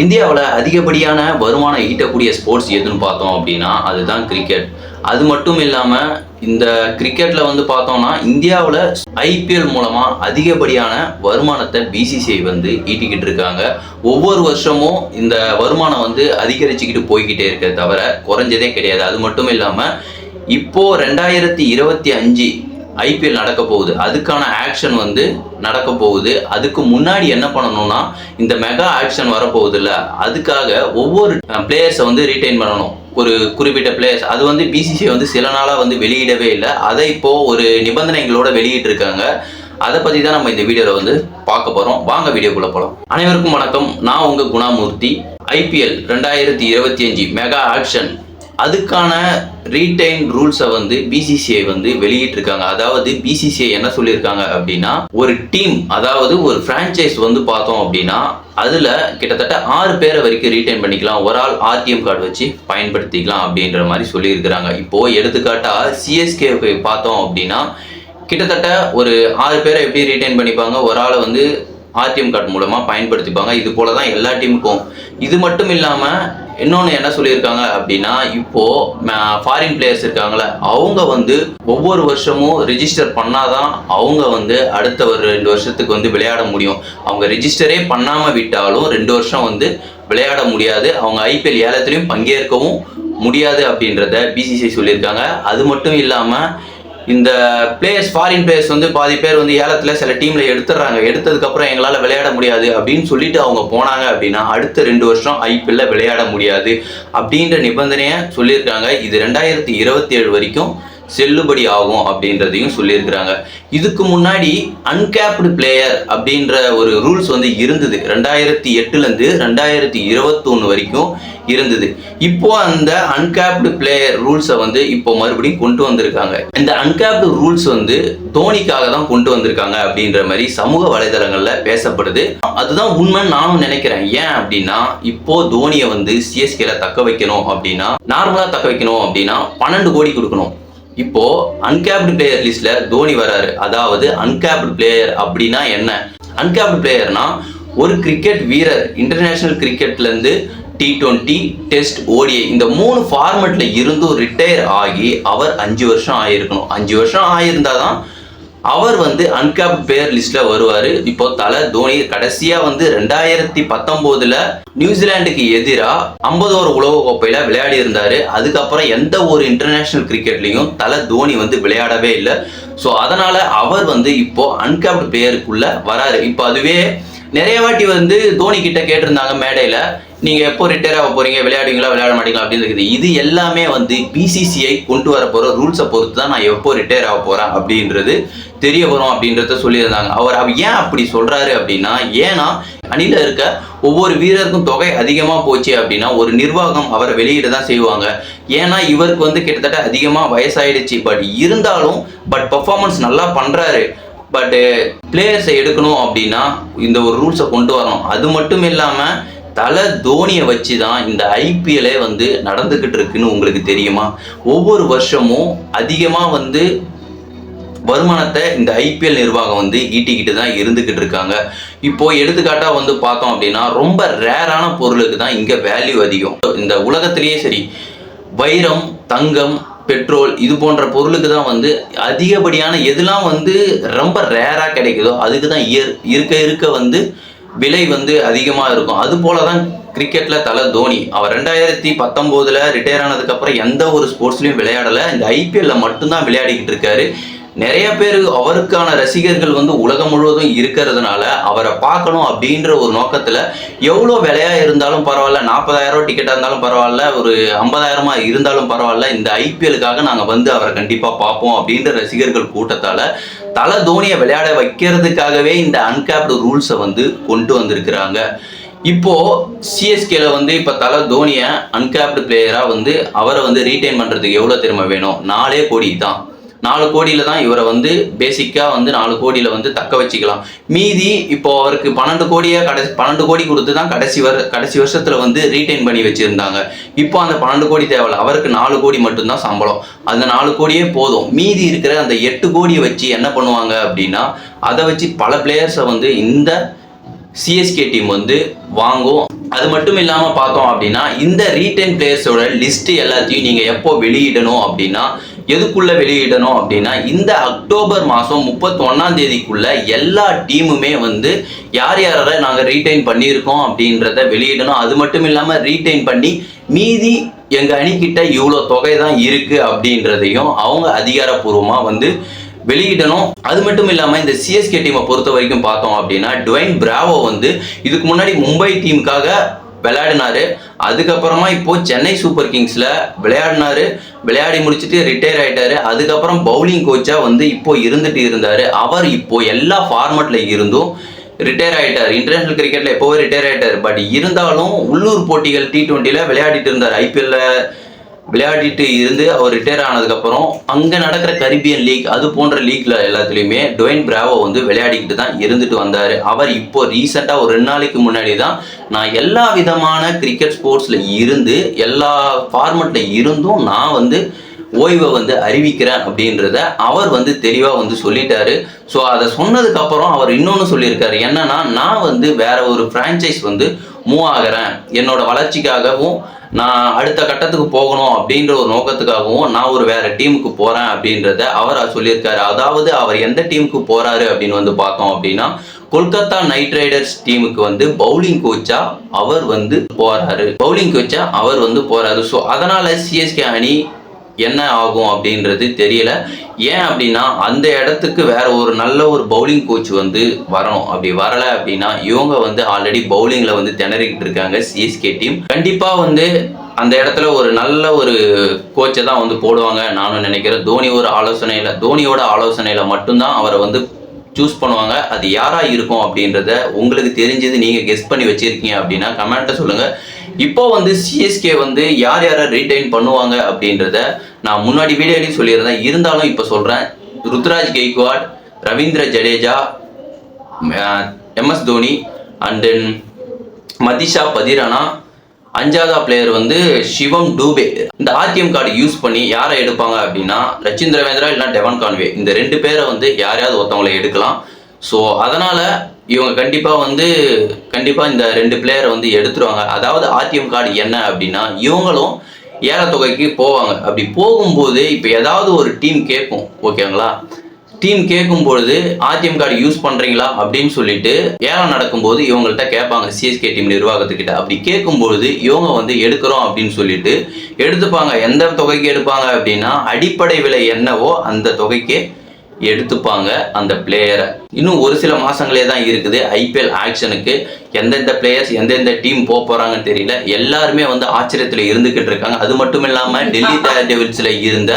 இந்தியாவில் அதிகப்படியான வருமானம் ஈட்டக்கூடிய ஸ்போர்ட்ஸ் எதுன்னு பார்த்தோம் அப்படின்னா அதுதான் கிரிக்கெட் அது மட்டும் இல்லாமல் இந்த கிரிக்கெட்டில் வந்து பார்த்தோம்னா இந்தியாவில் ஐபிஎல் மூலமாக அதிகப்படியான வருமானத்தை பிசிசிஐ வந்து ஈட்டிக்கிட்டு இருக்காங்க. ஒவ்வொரு வருஷமும் இந்த வருமானம் வந்து அதிகரிச்சுக்கிட்டு போய்கிட்டே இருக்க தவிர குறைஞ்சதே கிடையாது. அது மட்டும் இல்லாமல் இப்போது ரெண்டாயிரத்தி இருபத்தி அஞ்சு ஐபிஎல் நடக்க போகுது. அதுக்கான ஆக்ஷன் வந்து நடக்க போகுது. அதுக்கு முன்னாடி என்ன பண்ணணும்னா இந்த மெகா ஆக்ஷன் வரப்போகுது இல்லை அதுக்காக ஒவ்வொரு பிளேயர்ஸை வந்து ரீட்டைன் பண்ணணும். ஒரு குறிப்பிட்ட பிளேயர்ஸ் அது வந்து பிசிசி வந்து சில நாளாக வந்து வெளியிடவே இல்லை. அதை இப்போ ஒரு நிபந்தனைகளோட வெளியிட்டிருக்காங்க. அதை பற்றி தான் நம்ம இந்த வீடியோவில் வந்து பார்க்க போகிறோம் வாங்க வீடியோக்குள்ளே போகலாம் அனைவருக்கும் வணக்கம். நான் உங்கள் குணாமூர்த்தி. ஐபிஎல் ரெண்டாயிரத்தி இருபத்தி அஞ்சு மெகா ஆக்ஷன் அதுக்கான ரீடைன் ரூல்ஸை வந்து பிசிசிஐ வந்து வெளியிட்டிருக்காங்க. அதாவது பிசிசிஐ என்ன சொல்லியிருக்காங்க அப்படின்னா ஒரு டீம் அதாவது ஒரு ஃப்ரான்ச்சைஸ் வந்து பார்த்தோம் அப்படின்னா அதில் கிட்டத்தட்ட ஆறு பேரை வரைக்கும் ரீடைன் பண்ணிக்கலாம். ஒரு ஆள் ஆர்டிஎம் கார்டு வச்சு பயன்படுத்திக்கலாம் அப்படின்ற மாதிரி சொல்லியிருக்கிறாங்க. இப்போது எடுத்துக்காட்டா சிஎஸ்கே பார்த்தோம் அப்படின்னா கிட்டத்தட்ட ஒரு ஆறு பேரை எப்படி ரீடைன் பண்ணிப்பாங்க? ஒரு ஆளை வந்து ஆர்டிஎம் கார்டு மூலமாக பயன்படுத்திப்பாங்க. இது போல தான் எல்லா டீமுக்கும். இது மட்டும் இல்லாமல் இன்னொன்று என்ன சொல்லியிருக்காங்க அப்படின்னா இப்போது ஃபாரின் பிளேயர்ஸ் இருக்காங்களே அவங்க வந்து ஒவ்வொரு வருஷமும் ரிஜிஸ்டர் பண்ணாதான் அவங்க வந்து அடுத்த ஒரு ரெண்டு வருஷத்துக்கு வந்து விளையாட முடியும். அவங்க ரிஜிஸ்டரே பண்ணாமல் விட்டாலும் ரெண்டு வருஷம் வந்து விளையாட முடியாது. அவங்க ஐபிஎல் ஏலத்துலேயும் பங்கேற்கவும் முடியாது அப்படின்றத பிசிசிஐ சொல்லியிருக்காங்க. அது மட்டும் இல்லாமல் இந்த பிளேயர்ஸ் ஃபாரின் பிளேயர்ஸ் வந்து பாதி பேர் வந்து ஏலத்தில் சில டீமில் எடுத்துடுறாங்க. எடுத்ததுக்கப்புறம் எங்களால் விளையாட முடியாது அப்படின்னு சொல்லிட்டு அவங்க போனாங்க அப்படின்னா அடுத்த ரெண்டு வருஷம் ஐபிஎல்ல விளையாட முடியாது அப்படின்ற நிபந்தனையை சொல்லியிருக்காங்க. இது ரெண்டாயிரத்தி இருபத்தி ஏழு வரைக்கும் செல்லுபடி ஆகும் அப்படின்றதையும் சொல்லியிருக்கிறாங்க. இதுக்கு முன்னாடி அன்கேப்டு பிளேயர் அப்படின்ற ஒரு ரூல்ஸ் வந்து இருந்தது. ரெண்டாயிரத்தி எட்டுலேருந்து ரெண்டாயிரத்தி இருபத்தொன்று வரைக்கும் இருந்தது. இப்போ அந்த அன்கேப்டு பிளேயர் ரூல்ஸை வந்து இப்போ மறுபடியும் கொண்டு வந்திருக்காங்க. இந்த அன்கேப்டு ரூல்ஸ் வந்து தோனிக்காக தான் கொண்டு வந்திருக்காங்க அப்படின்ற மாதிரி சமூக வலைதளங்களில் பேசப்படுது. அதுதான் உண்மைன்னு நானும் நினைக்கிறேன். ஏன் அப்படின்னா இப்போ தோனியை வந்து சிஎஸ்கேல தக்க வைக்கணும் அப்படின்னா நார்மலாக தக்க வைக்கணும் அப்படின்னா பன்னெண்டு கோடி கொடுக்கணும். இப்போ அன்கேப்டு பிளேயர் லிஸ்ட்ல தோனி வராரு. அதாவது அன்கேப்டு பிளேயர் அப்படின்னா என்ன? அன்கேப்டு பிளேயர்னா ஒரு கிரிக்கெட் வீரர் இன்டர்நேஷனல் கிரிக்கெட்ல இருந்து டி டுவெண்ட்டி டெஸ்ட் ஓடிஐ இந்த மூணு ஃபார்மெட்ல இருந்தும் ரிட்டையர் ஆகி அவர் அஞ்சு வருஷம் ஆயிருக்கணும். அஞ்சு வருஷம் ஆயிருந்தாதான் அவர் வந்து அன்கேப் பிளேயர் லிஸ்ட்ல வருவார். இப்போ தலை தோனி கடைசியா வந்து ரெண்டாயிரத்தி பத்தொன்பதுல நியூசிலாந்துக்கு எதிராக ஐம்பது ஓவர் உலக கோப்பையில விளையாடி இருந்தாரு. அதுக்கப்புறம் எந்த ஒரு இன்டர்நேஷனல் கிரிக்கெட்லையும் தலை தோனி வந்து விளையாடவே இல்லை. ஸோ அதனால அவர் வந்து இப்போ அன்கேப்டு பிளேயருக்குள்ள வராரு. இப்போ அதுவே நிறைய வாட்டி வந்து தோனி கிட்ட கேட்டிருந்தாங்க மேடையில நீங்க எப்போ ரிட்டையர் ஆக போறீங்க விளையாடுவீங்களா விளையாட மாட்டீங்களா அப்படின்னு இருக்குது. இது எல்லாமே வந்து பிசிசிஐ கொண்டு வர போற ரூல்ஸை பொறுத்து தான் நான் எப்போ ரிட்டையர் ஆக போறேன் அப்படின்றது தெரிய வரும் அப்படின்றத சொல்லியிருந்தாங்க. அவர் அவர் ஏன் அப்படி சொல்றாரு அப்படின்னா ஏன்னா அணில இருக்க ஒவ்வொரு வீரருக்கும் தொகை அதிகமாக போச்சு அப்படின்னா ஒரு நிர்வாகம் அவரை வெளியிட தான் செய்வாங்க. ஏன்னா இவருக்கு வந்து கிட்டத்தட்ட அதிகமாக வயசாயிடுச்சு. பட் இருந்தாலும் பட் பர்ஃபார்மன்ஸ் நல்லா பண்றாரு. பட்டு பிளேயர்ஸை எடுக்கணும் அப்படின்னா இந்த ஒரு ரூல்ஸை கொண்டு வரணும். அது மட்டும் இல்லாமல் தலை தோனியை வச்சு தான் இந்த ஐபிஎல்லே வந்து நடந்துக்கிட்டு இருக்குன்னு உங்களுக்கு தெரியுமா? ஒவ்வொரு வருஷமும் அதிகமாக வந்து வருமானத்தை இந்த ஐபிஎல் நிர்வாகம் வந்து ஈட்டிக்கிட்டு தான் இருந்துக்கிட்டு இருக்காங்க. இப்போ எடுத்துக்காட்டாக வந்து பார்த்தோம் அப்படின்னா ரொம்ப ரேரான பொருளுக்கு தான் இங்கே வேல்யூ அதிகம். இந்த உலகத்திலேயே சரி வைரம் தங்கம் பெட்ரோல் இது போன்ற பொருளுக்கு தான் வந்து அதிகப்படியான எதுலாம் வந்து ரொம்ப ரேராக கிடைக்குதோ அதுக்கு தான் இயர் இருக்க இருக்க வந்து விலை வந்து அதிகமாக இருக்கும். அது போல தான் கிரிக்கெட்டில் தலை தோனி. அவர் ரெண்டாயிரத்தி பத்தொம்போதில் ரிட்டையர் ஆனதுக்கப்புறம் எந்த ஒரு ஸ்போர்ட்ஸ்லையும் விளையாடலை. இந்த ஐபிஎல்ல மட்டும்தான் விளையாடிக்கிட்டு இருக்காரு. நிறைய பேர் அவருக்கான ரசிகர்கள் வந்து உலகம் முழுவதும் இருக்கிறதுனால அவரை பார்க்கணும் அப்படின்ற ஒரு நோக்கத்தில் எவ்வளோ விலையா இருந்தாலும் பரவாயில்ல நாற்பதாயிரம் ரூபா டிக்கெட்டாக இருந்தாலும் பரவாயில்ல ஒரு ஐம்பதாயிரமா இருந்தாலும் பரவாயில்ல இந்த ஐபிஎலுக்காக நாங்கள் வந்து அவரை கண்டிப்பாக பார்ப்போம் அப்படின்ற ரசிகர்கள் கூட்டத்தால் தலை தோனியை விளையாட வைக்கிறதுக்காகவே இந்த அன்கேப்டு ரூல்ஸை வந்து கொண்டு வந்திருக்கிறாங்க. இப்போ சிஎஸ்கேல வந்து இப்போ தலை தோனியை அன்கேப்டு பிளேயராக வந்து அவரை வந்து ரீட்டைன் பண்ணுறதுக்கு எவ்வளோ திறமை வேணும்? நாலே கோடி தான். நாலு கோடியில தான் இவரை வந்து பேசிக்காக வந்து நாலு கோடியில வந்து தக்க வச்சுக்கலாம். மீதி இப்போ அவருக்கு பன்னெண்டு கோடியை கடைசி பன்னெண்டு கோடி கொடுத்து தான் கடைசி வர கடைசி வருஷத்துல வந்து ரீட்டைன் பண்ணி வச்சிருந்தாங்க. இப்போ அந்த பன்னெண்டு கோடி தேவையில்ல. அவருக்கு நாலு கோடி மட்டும்தான் சம்பளம். அந்த நாலு கோடியே போதும். மீதி இருக்கிற அந்த எட்டு கோடியை வச்சு என்ன பண்ணுவாங்க அப்படின்னா அதை வச்சு பல பிளேயர்ஸை வந்து இந்த சிஎஸ்கே டீம் வந்து வாங்கும். அது மட்டும் இல்லாமல் பார்த்தோம் அப்படின்னா இந்த ரீட்டைன் பிளேயர்ஸோட லிஸ்ட் எல்லாத்தையும் நீங்கள் எப்போ வெளியிடணும் அப்படின்னா எதுக்குள்ள வெளியிடணும் அப்படின்னா இந்த அக்டோபர் மாதம் முப்பத்தொன்னாம் தேதிக்குள்ள எல்லா டீமுமே வந்து யார் யாரை நாங்கள் ரீட்டைன் பண்ணியிருக்கோம் அப்படின்றத வெளியிடணும். அது மட்டும் இல்லாமல் ரீட்டைன் பண்ணி மீதி எங்கள் அணிக்கிட்ட இவ்வளோ தொகை தான் இருக்குது அப்படின்றதையும் அவங்க அதிகாரப்பூர்வமாக வந்து வெளியிடணும். அது மட்டும் இல்லாமல் இந்த சிஎஸ்கே டீமை பொறுத்த வரைக்கும் பார்த்தோம் அப்படின்னா டுவைன் பிராவோ வந்து இதுக்கு முன்னாடி மும்பை டீமுக்காக விளையாடினாரு. அதுக்கப்புறமா இப்போ சென்னை சூப்பர் கிங்ஸ்ல விளையாடினாரு. விளையாடி முடிச்சுட்டு ரிட்டையர் ஆயிட்டாரு. அதுக்கப்புறம் பவுலிங் கோச்சா வந்து இப்போ இருந்துட்டு இருந்தாரு. அவர் இப்போ எல்லா ஃபார்மட்ல இருந்தும் ரிட்டையர் ஆயிட்டார். இன்டர்நேஷனல் கிரிக்கெட்ல எப்போவே ரிட்டையர் ஆயிட்டார். பட் இருந்தாலும் உள்ளூர் போட்டிகள் டி டுவெண்ட்டில விளையாடிட்டு இருந்தார். ஐபிஎல்ல விளையாடிட்டு இருந்து அவர் ரிட்டையர் ஆனதுக்கப்புறம் அங்கே நடக்கிற கரிபியன் லீக் அது போன்ற லீக்ல எல்லாத்துலேயுமே டொயின் பிராவோ வந்து விளையாடிக்கிட்டு தான் இருந்துட்டு வந்தார். அவர் இப்போ ரீசெண்டாக ஒரு ரெண்டு நாளைக்கு முன்னாடி தான் நான் எல்லா விதமான கிரிக்கெட் ஸ்போர்ட்ஸில் இருந்து எல்லா ஃபார்மெட்டில் இருந்தும் நான் வந்து ஓய்வை வந்து அறிவிக்கிறேன் அப்படின்றத அவர் வந்து தெளிவாக வந்து சொல்லிட்டாரு. ஸோ அதை சொன்னதுக்கப்புறம் அவர் இன்னொன்று சொல்லியிருக்காரு. என்னன்னா நான் வந்து வேற ஒரு ஃப்ரான்ச்சைஸ் வந்து மூவ் ஆகிறேன். என்னோட வளர்ச்சிக்காகவும் நான் அடுத்த கட்டத்துக்கு போகணும் அப்படின்ற ஒரு நோக்கத்துக்காகவும் நான் ஒரு வேற டீமுக்கு போறேன் அப்படின்றத அவர் சொல்லியிருக்காரு. அதாவது அவர் எந்த டீமுக்கு போறாரு அப்படின்னு வந்து பார்த்தோம் அப்படின்னா கொல்கத்தா நைட் ரைடர்ஸ் டீமுக்கு வந்து பவுலிங் கோச்சா அவர் வந்து போறாரு. பவுலிங் கோச்சா அவர் வந்து போறாரு. ஸோ அதனால சிஎஸ்கே அணி என்ன ஆகும் அப்படின்றது தெரியல. ஏன் அப்படின்னா அந்த இடத்துக்கு வேற ஒரு நல்ல ஒரு பவுலிங் கோச் வந்து வரணும். அப்படி வரல அப்படின்னா இவங்க வந்து ஆல்ரெடி பவுலிங்ல வந்து திணறிக்கிட்டு இருக்காங்க சிஎஸ்கே டீம் கண்டிப்பா வந்து அந்த இடத்துல ஒரு நல்ல ஒரு கோச்சை தான் வந்து போடுவாங்க. நானும் நினைக்கிறேன் தோனி ஒரு ஆலோசனையில தோனியோட ஆலோசனையில மட்டும்தான் அவரை வந்து சூஸ் பண்ணுவாங்க. அது யாரா இருக்கும் அப்படின்றத உங்களுக்கு தெரிஞ்சது நீங்க கெஸ் பண்ணி வச்சிருக்கீங்க அப்படின்னா கமெண்ட்டை சொல்லுங்க. இப்போ வந்து சிஎஸ்கே வந்து யார் யாரை ரீடைன் பண்ணுவாங்க அப்படின்றத நான் முன்னாடி வீடியோலையும் சொல்லியிருந்தேன். இருந்தாலும் இப்போ சொல்கிறேன் Ruturaj Gaikwad Ravindra Jadeja MS Dhoni and then Matheesha Pathirana அஞ்சாவதா player வந்து சிவம் டூபே. இந்த ஆர்டிஎம் கார்டு யூஸ் பண்ணி யாரை எடுப்பாங்க அப்படின்னா லட்சிந்திரவேந்திரா இல்லைன்னா இல்லைனா டெவன் கான்வே. இந்த ரெண்டு பேரை வந்து யாரையாவது ஒருத்தவங்களை எடுக்கலாம். ஸோ அதனால் இவங்க கண்டிப்பாக வந்து கண்டிப்பாக இந்த ரெண்டு பிளேயரை வந்து எடுத்துருவாங்க. அதாவது ஆர்டிஎம் கார்டு என்ன அப்படின்னா இவங்களும் ஏலத்தொகைக்கு போவாங்க. அப்படி போகும்போது இப்போ ஏதாவது ஒரு டீம் கேட்கும் ஓகேங்களா டீம் கேட்கும் பொழுது ஆர்டிஎம் கார்டு யூஸ் பண்ணுறீங்களா அப்படின்னு சொல்லிட்டு ஏலம் நடக்கும்போது இவங்கள்ட்ட கேட்பாங்க சிஎஸ்கே டீம் நிர்வாகத்துக்கிட்ட. அப்படி கேட்கும்பொழுது இவங்க வந்து எடுக்கிறோம் அப்படின்னு சொல்லிட்டு எடுத்துப்பாங்க. எந்த தொகைக்கு எடுப்பாங்க அப்படின்னா அடிப்படை விலை என்னவோ அந்த தொகைக்கு எடுத்துப்பாங்க அந்த பிளேயரை இன்னும் ஒரு சில மாதங்களே தான் இருக்குது. ஐபிஎல் ஆக்ஷனுக்கு எந்தெந்த பிளேயர்ஸ் எந்தெந்த டீம் போக போகிறாங்கன்னு தெரியல. எல்லாருமே வந்து ஆச்சரியத்தில் இருந்துக்கிட்டு இருக்காங்க. அது மட்டும் இல்லாமல் டெல்லி டேவில்ஸில் இருந்த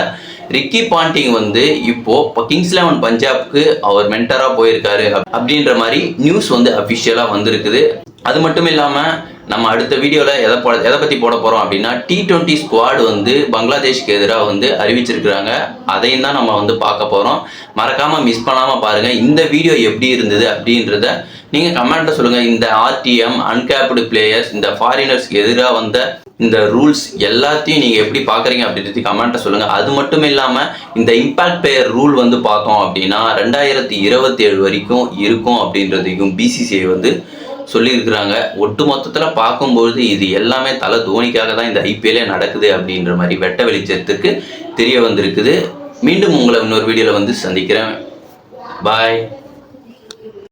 ரிக்கி பாண்டிங் வந்து இப்போ கிங்ஸ் லெவன் பஞ்சாப்க்கு அவர் மென்டரா போயிருக்காரு அப்படின்ற மாதிரி நியூஸ் வந்து அஃபிஷியலாக வந்திருக்குது. அது மட்டும் இல்லாமல் நம்ம அடுத்த வீடியோவில் எதை போட எதை பற்றி போட போகிறோம் அப்படின்னா டி டுவெண்ட்டி ஸ்குவாடு வந்து பங்களாதேஷ்க்கு எதிராக வந்து அறிவிச்சிருக்கிறாங்க. அதையும் தான் நம்ம வந்து பார்க்க போகிறோம் மறக்காமல் மிஸ் பண்ணாமல் பாருங்கள் இந்த வீடியோ எப்படி இருந்தது அப்படின்றத நீங்கள் கமெண்ட்டில் சொல்லுங்கள் இந்த ஆர்டிஎம் அன்கேப்டு பிளேயர்ஸ் இந்த ஃபாரினர்ஸ்க்கு எதிராக வந்த இந்த ரூல்ஸ் எல்லாத்தையும் நீங்கள் எப்படி பார்க்குறீங்க அப்படின்றது கமெண்ட்டை சொல்லுங்கள் அது மட்டும் இல்லாமல் இந்த இம்பாக்ட் பிளேயர் ரூல் வந்து பார்த்தோம் அப்படின்னா ரெண்டாயிரத்தி இருபத்தி ஏழு வரைக்கும் இருக்கும் அப்படின்றதையும் பிசிசிஐ வந்து சொல்லியிருக்கிறாங்க. ஒட்டு மொத்தத்தில் பார்க்கும்பொழுது இது எல்லாமே தலை தோனிக்காக தான் இந்த ஐபிஎல்லே நடக்குது அப்படின்ற மாதிரி வெட்ட வெளிச்சத்துக்கு தெரிய வந்திருக்குது. மீண்டும் உங்களை இன்னொரு வீடியோவில் வந்து சந்திக்கிறேன். பாய்